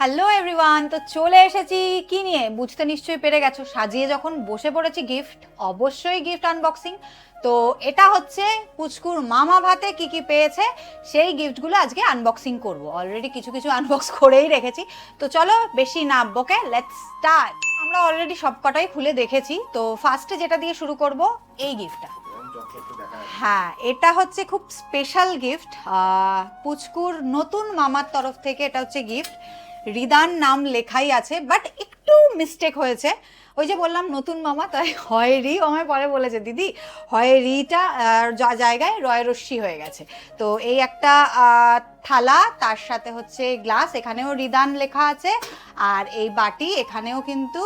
Hello everyone তো চলে এসেছি। কি নিয়ে? বুঝতে নিশ্চয়ই পেরে গেছো। সাজিয়ে যখন বসে পড়েছি গিফট অবশ্যই গিফট আনবক্সিং তো এটা হচ্ছে পুচকুর মামা ভাতে কি কি পেয়েছে, সেই গিফটগুলো আজকে আনবক্সিং করব। অলরেডি কিছু কিছু আনবক্স করেই রেখেছি। তো চলো বেশি না বকে লেটস স্টার্ট আমরা অলরেডি সবকটাই খুলে দেখেছি। তো ফার্স্টে যেটা দিয়ে শুরু করব, এই গিফটটা হ্যাঁ এটা হচ্ছে খুব স্পেশাল গিফট পুচকুর নতুন মামার তরফ থেকে এটা হচ্ছে গিফট রিদান নাম লেখাই আছে বাট একটু মিস্টেক হয়েছে। ওই যে বললাম নতুন মামা, তাই হয় রি আমার পরে বলেছে, দিদি, হয় রিটা জায়গায় রয় রশ্মি হয়ে গেছে। তো এই একটা থালা, তার সাথে হচ্ছে গ্লাস এখানেও রিদান লেখা আছে, আর এই বাটি, এখানেও কিন্তু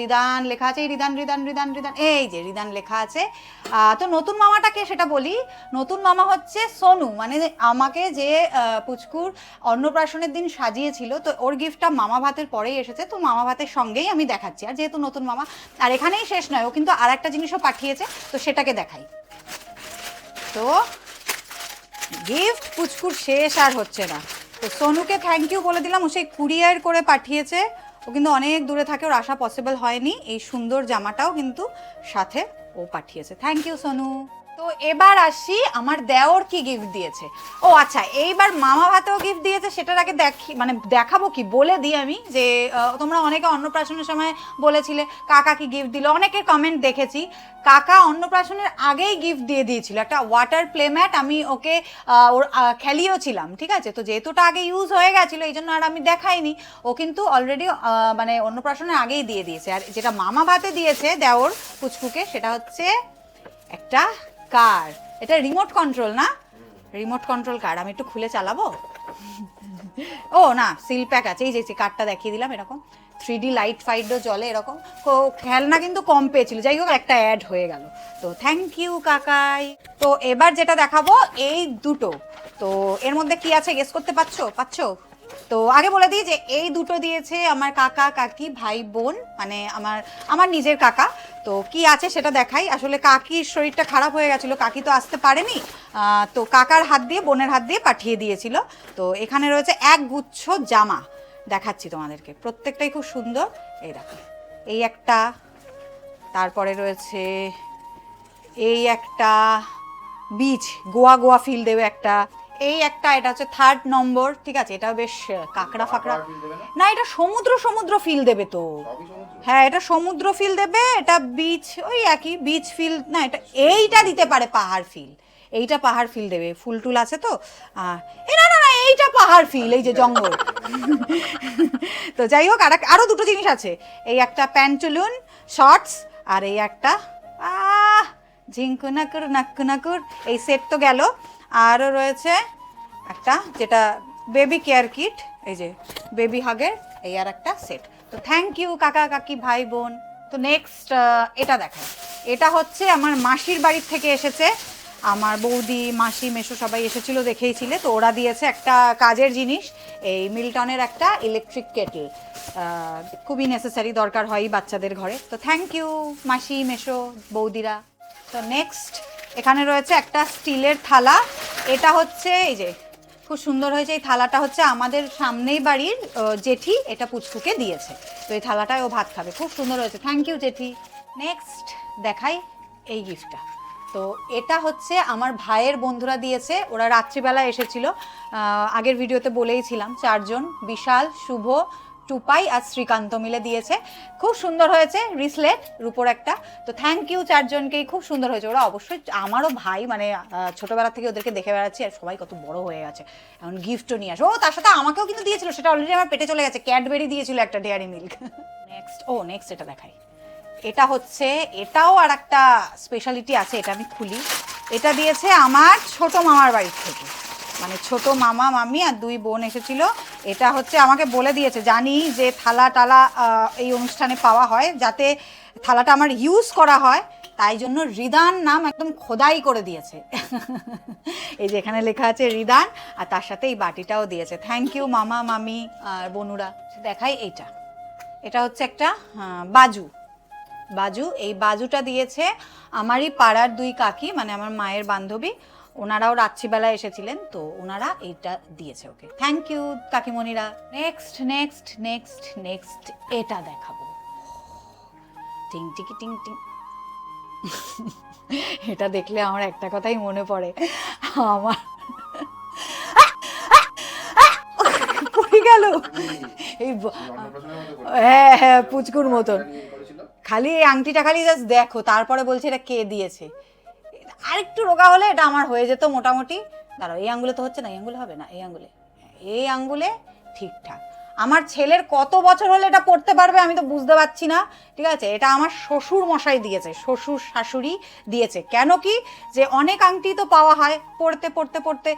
রিদান লেখা আছে, এই রিদান রিদান রিদান রিদান, এই যে রিদান লেখা আছে। তো নতুন মামাটাকে সেটা বলি? নতুন মামা হচ্ছে সোনু মানে আমাকে যে পুচকুর অন্নপ্রাশনের দিন সাজিয়েছিল, তো ওর গিফটটা মামা ভাতের পরেই এসেছে, তো মামা ভাতের সঙ্গেই আমি দেখাচ্ছি। আর যেহেতু নতুন মামা, আর এখানেই শেষ নয়, ও কিন্তু আর একটা জিনিসও পাঠিয়েছে, তো সেটাকে দেখাই। তো গিফট পুচকুর শেষ আর হচ্ছে না। তো সোনুকে থ্যাংক ইউ বলে দিলাম, ও সেই কুরিয়ার করে পাঠিয়েছে। ও কিন্তু অনেক দূরে থাকে, ওর আসা পসিবল হয়নি। এই সুন্দর জামাটাও কিন্তু সাথে ও পাঠিয়েছে। থ্যাংক ইউ সোনু তো এবার আসি আমার দেওর কি গিফট দিয়েছে? ও আচ্ছা এইবার মামা ভাতেও গিফট দিয়েছে সেটার আগে দেখি মানে দেখাবো কি বলে দিই আমি যে তোমরা অনেকে অন্নপ্রাশনের সময় বলেছিলে কাকা কি গিফট দিল? অনেকের কমেন্ট দেখেছি কাকা অন্নপ্রাশনের আগেই গিফট দিয়ে দিয়েছিল একটা ওয়াটার প্লেম্যাট আমি ওকে ওর আহ, খেলিয়েছিলাম ঠিক আছে? তো যেহেতু ওটা আগে ইউজ হয়ে গেছিল এই জন্য আর আমি দেখাইনি ও কিন্তু অলরেডি মানে অন্নপ্রাশনের আগেই দিয়ে দিয়েছে আর যেটা মামা ভাতে দিয়েছে দেওর পুচকুকে সেটা হচ্ছে একটা কার? এটা রিমোট কন্ট্রোল না? রিমোট কন্ট্রোল কার? আমি একটু খুলে চালাবো? ও, না সিল প্যাক আছে। এই যে কার্ডটা দেখিয়ে দিলাম এরকম। থ্রি ডি লাইট ফাইটও চলে এরকম। খেলনা কিন্তু কম পেয়েছিল। যাই হোক, একটা অ্যাড হয়ে গেল। তো থ্যাংক ইউ কাকাই। তো এবার যেটা দেখাবো, এই দুটো। তো এর মধ্যে কি আছে গেস করতে পারছ? পাচ্ছো? তো আগে বলে দিই যে এই দুটো দিয়েছে আমার কাকা, কাকি, ভাই, বোন মানে আমার আমার নিজের কাকা। তো কি আছে সেটা দেখাই। আসলে কাকির শরীরটা খারাপ হয়ে গেছিল, কাকি তো আসতে পারেনি। তো কাকার হাত দিয়ে, বোনের হাত দিয়ে পাঠিয়ে দিয়েছিল। তো এখানে রয়েছে এক গুচ্ছ জামা। দেখাচ্ছি তোমাদেরকে। প্রত্যেকটাই খুব সুন্দর। এই দেখো। এই একটা, তারপরে রয়েছে এই একটা বিচ গোয়া গোয়া ফিল দেবে একটা। এই একটা এটা হচ্ছে থার্ড নম্বর ঠিক আছে? এটা বেশ কাঁকড়া ফাকড়া। না? এটা সমুদ্র সমুদ্র ফিল দেবে তো। হ্যাঁ এটা সমুদ্র ফিল দেবে এটা বিচ ওই একই বিচ ফিল না এটা এইটা দিতে পারে পাহাড় ফিল এইটা পাহাড় ফিল দেবে ফুল টুল আছে তো? এ না না না এইটা পাহাড় ফিল এই যে জঙ্গল। তো যাই হোক আর এক- আরও দুটো জিনিস আছে। এই একটা প্যান্টুলুন শর্টস আর এই একটা আহ ঝিঙ্কু নাকুর নাক্কু নাকুর এই সেট তো গেল। আরও রয়েছে একটা, যেটা বেবি কেয়ার কিট এই যে বেবি হাগের এই আর একটা সেট তো থ্যাংক ইউ কাকা, কাকি, ভাই, বোন। তো নেক্সট এটা দেখাই এটা হচ্ছে আমার মাসির বাড়ির থেকে এসেছে। আমার বৌদি, মাসি মেশো সবাই এসেছিল দেখেইছিলে তো ওরা দিয়েছে একটা কাজের জিনিস, এই মিল্টনের একটা ইলেকট্রিক কেটল খুবই নেসেসারি দরকার হয় বাচ্চাদের ঘরে। তো থ্যাংক ইউ মাসি মেশো বৌদিরা। তো নেক্সট এখানে রয়েছে একটা স্টিলের থালা। এটা হচ্ছে, এই যে, খুব সুন্দর হয়েছে। এই থালাটা হচ্ছে আমাদের সামনেই বাড়ির জেঠি এটা পুচকুকে দিয়েছে। তো এই থালাটায় ও ভাত খাবে। খুব সুন্দর হয়েছে। থ্যাংক ইউ জেঠি। নেক্সট দেখাই এই গিফটটা তো এটা হচ্ছে আমার ভাইয়ের বন্ধুরা দিয়েছে। ওরা রাত্রিবেলা এসেছিল। আগের ভিডিওতে বলেইছিলাম, চারজন, বিশাল, শুভ টুপাই আর শ্রীকান্ত মিলে দিয়েছে। খুব সুন্দর হয়েছে রিসলেট, রূপোর একটা। তো থ্যাংক ইউ চারজনকেই, খুব সুন্দর হয়েছে। ওরা অবশ্যই, আমারও ভাই মানে ছোটবেলা থেকে ওদেরকে দেখে বেড়াচ্ছি আর সবাই কত বড় হয়ে গেছে। এখন গিফটও নিয়ে আসে। ও, তার সাথে আমাকেও কিন্তু দিয়েছিল, সেটা অলরেডি আমার পেটে চলে গেছে। ক্যাডবেরি দিয়েছিল একটা ডেয়ারি মিল্ক নেক্সট ও নেক্সট এটা দেখাই। এটা হচ্ছে, এটাও আর একটা স্পেশালিটি আছে, এটা আমি খুলি। এটা দিয়েছে আমার ছোট মামার বাড়ির থেকে। মানে ছোট মামা, মামি আর দুই বোন এসেছিল। এটা হচ্ছে আমাকে বলে দিয়েছে, জানি যে থালা টালা এই অনুষ্ঠানে পাওয়া হয়, যাতে থালাটা আমার ইউজ করা হয়। তাই জন্য রিদান নাম একদম খোদাই করে দিয়েছে। এই যে এখানে লেখা আছে রিদান, আর তার সাথে এই বাটিটাও দিয়েছে। থ্যাংক ইউ মামা, মামি আর বনুরা। দেখাই এইটা। এটা হচ্ছে একটা বাজু। বাজু, এই বাজুটা দিয়েছে আমারই পাড়ার দুই কাকি মানে আমার মায়ের বান্ধবী। ওনারাও রাত্রিবেলা এসেছিলেন, তো ওনারা এইটা দিয়েছে ওকে। থ্যাংক ইউ কাকিমণিরা। নেক্সট নেক্সট নেক্সট নেক্সট এটা দেখাবো। টিং, টিকি, টিং টিং। এটা দেখলে আমার একটা কথাই মনে পড়ে। আমার পড়ে গেল। এই। হ্যাঁ হ্যাঁ পুচকুর মতন। খালি এই আংটিটা খালি জাস্ট দেখো, তারপরে বলছে এটা কে দিয়েছে। আরেকটু রোগা হলে এটা আমার হয়ে যেত মোটামুটি। দাঁড়াও, এই আঙ্গুলে তো হচ্ছে না, এই আঙ্গুলে হবে না, এই আঙ্গুলে। এই আঙ্গুলে ঠিকঠাক। আমার ছেলের কত বছর হলে এটা পড়তে পারবে আমি তো বুঝতে পারছি না, ঠিক আছে? এটা আমার শ্বশুর মশাই দিয়েছে, শ্বশুর শাশুড়ি দিয়েছে। কেন কি? যে অনেক আংটি তো পাওয়া হয় পড়তে পড়তে পড়তে।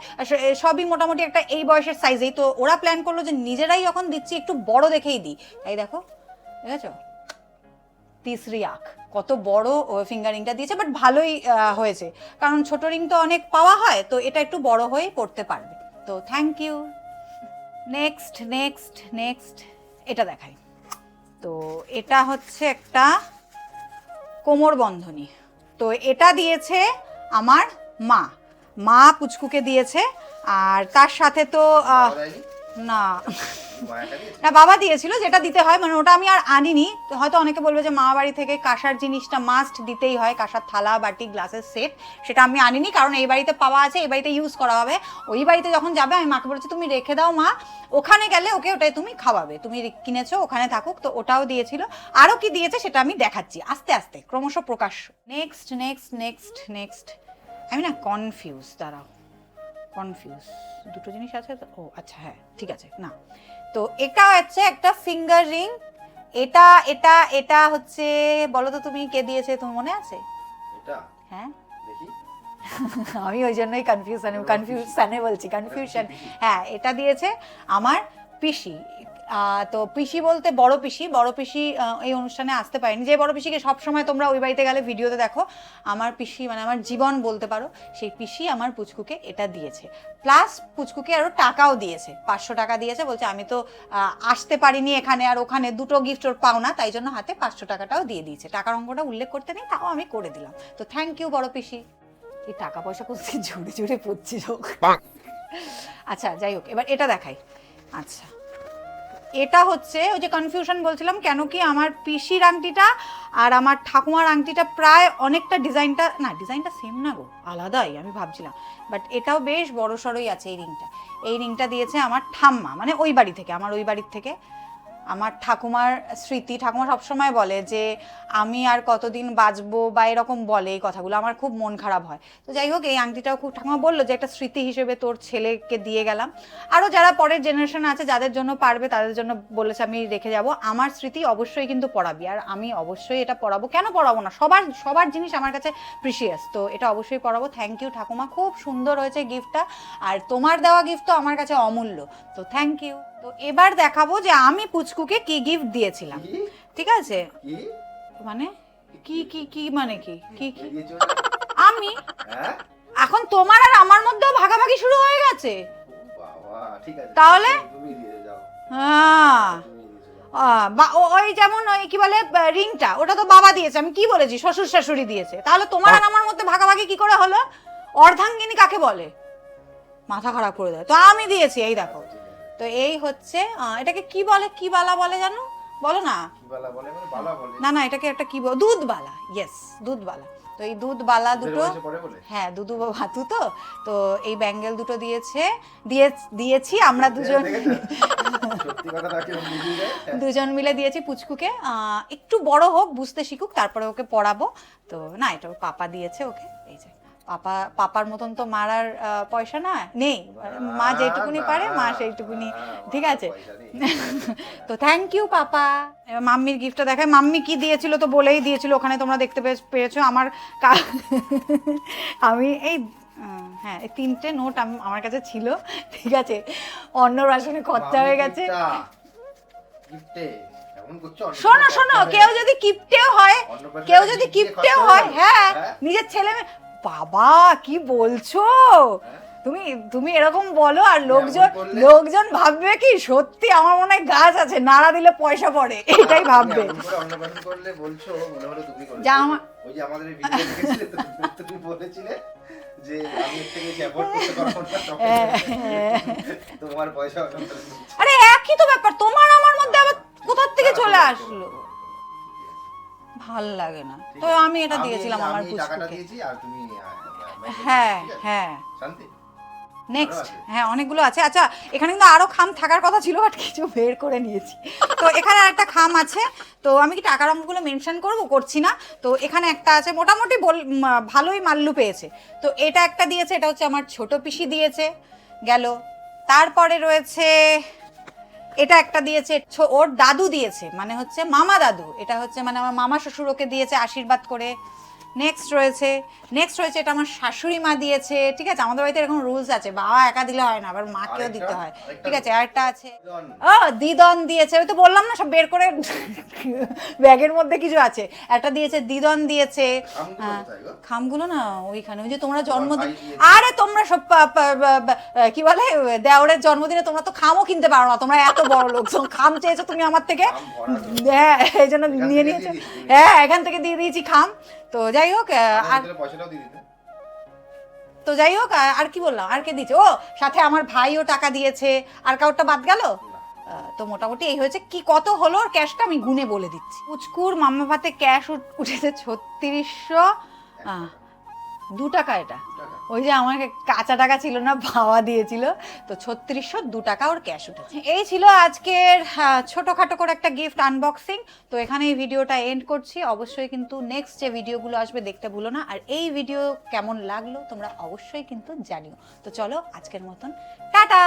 সবই মোটামুটি একটা এই বয়সের সাইজেই তো ওরা প্ল্যান করল যে নিজেরাই যখন দিচ্ছি একটু বড় দেখেই দিই। তাই দেখো, ঠিক আছে? তিসরি আখ। কত বড় ফিঙ্গারিংটা দিয়েছে বাট ভালোই হয়েছে। কারণ ছোট রিং তো অনেক পাওয়া হয়, তো এটা একটু বড় হয়ে পড়তে পারবে। তো thank you next next next এটা দেখাই। তো এটা হচ্ছে একটা কোমর বন্ধনী। তো এটা দিয়েছে আমার মা। মা পুচকুকে দিয়েছে, আর তার সাথে তো? না। না, বাবা দিয়েছিল যেটা দিতে হয় মানে ওটা আমি আর আনিনি। হয়তো অনেকে বলবে যে মা বাড়ি থেকে কাঁসার জিনিসটা মাস্ট দিতেই হয়, কাঁসার থালা, বাটি, গ্লাসের সেট সেটা আমি আনিনি, কারণ এই বাড়িতে পাওয়া আছে, এই বাড়িতে ইউজ করা হবে। ওই বাড়িতে যখন যাবে, আমি মাকে বলেছি, তুমি রেখে দাও মা, ওখানে গেলে ওকে ওটাই তুমি খাওয়াবে। তুমি কিনেছো, ওখানে থাকুক। তো ওটাও দিয়েছিল। আরও কি দিয়েছে সেটা আমি দেখাচ্ছি। আস্তে আস্তে, ক্রমশ প্রকাশ্য। নেক্সট নেক্সট নেক্সট নেক্সট আমি না কনফিউজ দাঁড়াও। কনফিউজ দুটো জিনিস আছে তো? ও আচ্ছা হ্যাঁ ঠিক আছে না। তো এটা হচ্ছে একটা ফিঙ্গার রিং এটা এটা এটা হচ্ছে বলো তো তুমি কে দিয়েছে তোমার মনে আছে? এটা? হ্যাঁ। আমি ওই জন্যই কনফিউশন কনফিউশনে বলছি কনফিউশন হ্যাঁ এটা দিয়েছে আমার পিসি। তো পিসি বলতে বড় পিসি বড় পিসি এই অনুষ্ঠানে আসতে পারেনি। যে বড় পিসিকে সবসময় তোমরা ওই বাড়িতে গেলে ভিডিওতে দেখো আমার পিসি মানে আমার জীবন বলতে পারো সেই পিসি আমার পুচকুকে এটা দিয়েছে। প্লাস পুচকুকে আরও টাকাও দিয়েছে পাঁচশো টাকা দিয়েছে বলছে আমি তো আসতে পারিনি এখানে আর ওখানে দুটো গিফট ওর পাও না তাই জন্য হাতে পাঁচশো টাকাটাও দিয়ে দিয়েছে। টাকার অঙ্কটা উল্লেখ করতে নেই তাও আমি করে দিলাম। তো থ্যাংক ইউ বড় পিসি। এই টাকা পয়সা করতে জোরে জোরে পড়ছি হোক আচ্ছা যাই হোক এবার এটা দেখাই। আচ্ছা। এটা হচ্ছে ওই যে কনফিউশন বলছিলাম, কেন কি আমার পিসির আংটিটা আর আমার ঠাকুমার আংটিটা প্রায় অনেকটা ডিজাইনটা, না, ডিজাইনটা সেম না গো, আলাদাই, আমি ভাবছিলাম। বাট এটাও বেশ বড় সড়ই আছে এই রিংটা এই রিংটা দিয়েছে আমার ঠাম্মা মানে ওই বাড়ি থেকে, আমার ওই বাড়ির থেকে। আমার ঠাকুমার স্মৃতি, ঠাকুমা সবসময় বলে যে, আমি আর কতদিন বাঁচবো বা এরকম বলে এই কথাগুলো। আমার খুব মন খারাপ হয়। তো যাই হোক, এই আংটিটাও খুব, ঠাকুমা বলল যে, একটা স্মৃতি হিসেবে তোর ছেলেকে দিয়ে গেলাম। আরও যারা পরের জেনারেশন আছে, যাদের জন্য পারবে, তাদের জন্য বলেছে, আমি রেখে যাব। আমার স্মৃতি অবশ্যই কিন্তু পড়াবি আর আমি অবশ্যই এটা পড়াবো কেন পড়াবো না? সবার সবার জিনিস আমার কাছে প্রিসিয়াস তো এটা অবশ্যই পড়াবো থ্যাংক ইউ ঠাকুমা। খুব সুন্দর হয়েছে গিফটটা আর তোমার দেওয়া গিফট তো আমার কাছে অমূল্য। তো থ্যাংক ইউ তো এবার দেখাবো যে আমি পুচকুকে কি গিফট দিয়েছিলাম। ঠিক আছে? মানে কি কি কি মানে কি? কি কি? আমি? হ্যাঁ? এখন তোমার আর আমার মধ্যেও ভাগাভাগি শুরু হয়ে গেছে। তাহলে? হ্যাঁ। বা- ওই যেমন ওই কি বলে রিংটা ওটা তো বাবা দিয়েছে আমি কি বলেছি? শ্বশুর শাশুড়ি দিয়েছে। তাহলে তোমার আর আমার মধ্যে ভাগাভাগি কি করে হলো? অর্ধাঙ্গিনী কাকে বলে? মাথা খারাপ করে দেয়। তো আমি দিয়েছি এই দেখো। তো এই হচ্ছে এটাকে কি বলে কি বালা বলে জানো? বলো না। বালা বলে? মানে বালা বলে। না না এটাকে একটা কি বল দুধবালা ইয়েস দুধবালা তো এই দুধবালা দুধের দুটো বলে? হ্যাঁ দুধু ভাতু তো তো এই ব্যাঙ্গেল দুটো দিয়েছে দিয়ে দিয়েছি আমরা দুজন। কেউ বুঝিয়ে দেয়? দুজন মিলে দিয়েছি পুচকুকে। একটু বড় হোক বুঝতে শিখুক তারপরে ওকে পড়াবো। তো না এটা ওর পাপা দিয়েছে ওকে। পাপা পাপার মতন তো মারার পয়সা না নেই। মা যেটুকুনি পারে মা সেইটুকুনি। ঠিক আছে? তো থ্যাংক ইউ পাপা। এবার মাম্মির গিফটটা দেখায় মাম্মি কি দিয়েছিল তো বলেই দিয়েছিল ওখানে তোমরা দেখতে পেয়ে- পেয়েছ। আমার আমি এই হ্যাঁ এই তিনটে নোট আমার কাছে ছিল। ঠিক আছে? অন্নপ্রাশনে খরচা হয়ে গেছে। অন্য শোনো শোনো কেউ যদি কিপ্টেও হয় কেউ যদি কিপ্টেও হয় হ্যাঁ হ্যাঁ? নিজের ছেলে মেয়ে- বাবা কি বলছো হ্যাঁ? তুমি তুমি এরকম বলো আর লোকজন লোকজন ভাববে কি সত্যি আমার মনে হয় গাছ আছে নাড়া দিলে পয়সা পড়ে এটাই ভাববে এমন করে অন্নপ্রাশন করলে বলছো হলো তুমি করেছ। যা আমার- ওই যে আমাদের ভিডিও দেখেছিলে তো, তুমি বলেছিলে যে আমি এর থেকে অ্যাভয়েড করতে পারব না তখন তোমার পয়সা অন্নপ্রাশন দিচ্ছি। আরে একই তো ব্যাপার তোমার আমার মধ্যে আবার কোথার থেকে চলে আসলো ভালো লাগে না। তো আমি এটা দিয়েছিলাম আমার পুচকুকে হ্যাঁ হ্যাঁ। নেক্সট হ্যাঁ অনেকগুলো আছে। আচ্ছা এখানে কিন্তু আরও খাম থাকার কথা ছিল বাট কিছু বের করে নিয়েছি। তো এখানে একটা খাম আছে। তো আমি কি টাকার অঙ্কগুলো মেনশন করব? করছি না। তো এখানে একটা আছে মোটামুটি বল ভালোই মাল্লু পেয়েছে। তো এটা একটা দিয়েছে এটা হচ্ছে আমার ছোট পিসি দিয়েছে গেল। তারপরে রয়েছে এটা একটা দিয়েছে ওর দাদু দিয়েছে মানে হচ্ছে মামা দাদু। এটা হচ্ছে মানে আমার মামা শ্বশুর ওকে দিয়েছে আশীর্বাদ করে। নেক্সট রয়েছে নেক্সট রয়েছে এটা আমার শাশুড়ি মা দিয়েছে ঠিক আছে? আমাদের বাড়িতে এরকম রুলস আছে বাবা একা দিলে হয় না আবার মাকেও দিতে হয় ঠিক আছে? আরেকটা আছে। ও দিদন দিয়েছে ওই তো বললাম না সব বের করে ব্যাগের মধ্যে কিছু আছে। একটা দিয়েছে দিদন দিয়েছে। খামগুলো হ্যাঁ, না ওইখানে ওই যে তোমরা জন্মদিন আরে তোমরা সব কি বলে দেওরের জন্মদিনে তোমরা তো খামও কিনতে পারো না তোমরা এত বড় লোক খাম চেয়েছো তুমি আমার থেকে। হ্যাঁ এই জন্য নিয়ে নিয়েছো। হ্যাঁ এখান থেকে দিয়ে দিয়েছি খাম। তো যাই হোক আর তো যাই হোক আর- কি বললাম আর কে দিচ্ছে ও সাথে আমার ভাইও টাকা দিয়েছে। আর কাউরটা বাদ গেল? তো মোটামুটি এই হয়েছে। কি কত হলো ওর ক্যাশটা? আমি গুনে বলে দিচ্ছি। পুচকুর মাম্মা ভাতে ক্যাশ উঠেছে ছত্রিশশো। দু টাকা এটা। ওই যে আমাকে কাঁচা টাকা ছিল না, ভাওয়া দিয়েছিল, তো ছত্রিশশো দু টাকা ওর ক্যাশ উঠেছে। এই ছিল আজকের ছোটোখাটো ছোটখাটো করে একটা গিফট আনবক্সিং তো এখানে এই ভিডিওটা এন্ড করছি। অবশ্যই কিন্তু নেক্সট যে ভিডিওগুলো আসবে দেখতে ভুলো না। আর এই ভিডিও কেমন লাগল তোমরা অবশ্যই কিন্তু জানিও। তো চলো আজকের মতন, টাটা!